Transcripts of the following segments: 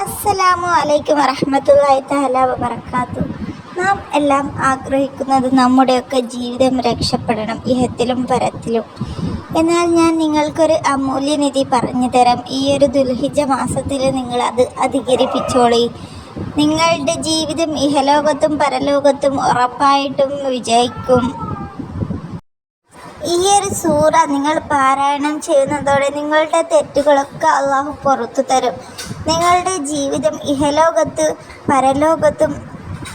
അസ്സലാമു അലൈക്കും വറഹ്മത്തുള്ളാഹി തആല വബറകാത്തു നാം എല്ലാം ആഗ്രഹിക്കുന്നത് നമ്മുടെയൊക്കെ ജീവിതം രക്ഷപ്പെടണം ഇഹത്തിലും പരത്തിലും എന്നാൽ ഞാൻ നിങ്ങൾക്കൊരു അമൂല്യനിധി പറഞ്ഞു തരാം. ഈ ഒരു ദുൽഹിജ മാസത്തിൽ നിങ്ങൾ അത് അധികരിപ്പിച്ചോളി. നിങ്ങളുടെ ജീവിതം ഇഹലോകത്തും പരലോകത്തും ഉറപ്പായിട്ടും വിജയിക്കും. ഈ ഒരു സൂറ നിങ്ങൾ പാരായണം ചെയ്യുന്നതോടെ നിങ്ങളുടെ തെറ്റുകളൊക്കെ അള്ളാഹു പുറത്തു തരും. നിങ്ങളുടെ ജീവിതം ഇഹലോകത്ത് പരലോകത്തും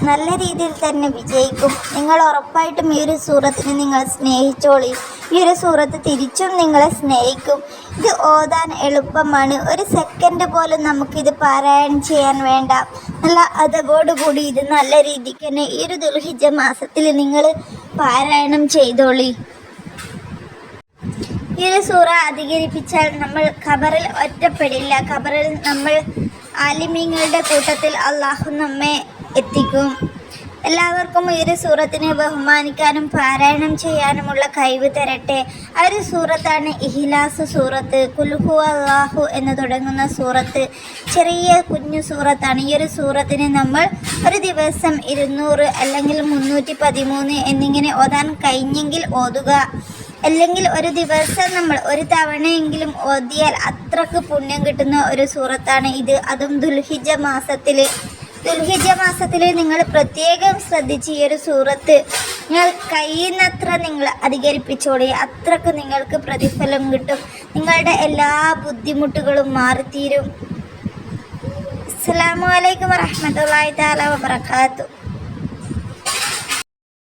നല്ല രീതിയിൽ തന്നെ വിജയിക്കും. നിങ്ങൾ ഉറപ്പായിട്ടും ഈ ഒരു സൂറത്തിനെ നിങ്ങൾ സ്നേഹിച്ചോളി. ഈ ഒരു സൂറത്ത് തിരിച്ചും നിങ്ങളെ സ്നേഹിക്കും. ഇത് ഓതാൻ എളുപ്പമാണ്. ഒരു സെക്കൻഡ് പോലും നമുക്കിത് പാരായണം ചെയ്യാൻ വേണ്ട. നല്ല അതവോടുകൂടി ഇത് നല്ല രീതിക്ക് തന്നെ ഈ ഒരു ദുർഹിജ മാസത്തിൽ നിങ്ങൾ പാരായണം ചെയ്തോളി. ഈ ഒരു സൂറ അധികരിപ്പിച്ചാൽ നമ്മൾ ഖബറിൽ ഒറ്റപ്പെടില്ല. ഖബറിൽ നമ്മൾ ആലിമീങ്ങളുടെ കൂട്ടത്തിൽ അള്ളാഹു നമ്മെ എത്തിക്കും. എല്ലാവർക്കും ഈ ഒരു സൂറത്തിനെ ബഹുമാനിക്കാനും പാരായണം ചെയ്യാനുമുള്ള കഴിവ് തരട്ടെ. ആ ഒരു സൂറത്താണ് ഇഹിലാസ് സൂറത്ത്. കുൽഹു അള്ളാഹു എന്ന് തുടങ്ങുന്ന സൂറത്ത്. ചെറിയ കുഞ്ഞു സൂറത്താണ്. ഈ ഒരു സൂറത്തിന് നമ്മൾ ഒരു ദിവസം ഇരുന്നൂറ് അല്ലെങ്കിൽ മുന്നൂറ്റി പതിമൂന്ന് എന്നിങ്ങനെ ഓതാൻ കഴിഞ്ഞെങ്കിൽ ഓതുക. അല്ലെങ്കിൽ ഒരു ദിവസം നമ്മൾ ഒരു തവണയെങ്കിലും ഓതിയാൽ അത്രയ്ക്ക് പുണ്യം കിട്ടുന്ന ഒരു സൂറത്താണ് ഇത്. അതും ദുൽഹിജ മാസത്തിൽ ദുൽഹിജ മാസത്തിൽ നിങ്ങൾ പ്രത്യേകം ശ്രദ്ധിച്ച് ഈ ഒരു സൂറത്ത് നിങ്ങൾ കഴിയുന്നത്ര നിങ്ങൾ അധികരിപ്പിച്ചോളി. അത്രയ്ക്ക് നിങ്ങൾക്ക് പ്രതിഫലം കിട്ടും. നിങ്ങളുടെ എല്ലാ ബുദ്ധിമുട്ടുകളും മാറിത്തീരും. അസ്സാം വലൈക്കും വറഹമത്തല്ലാ താല വാത്തു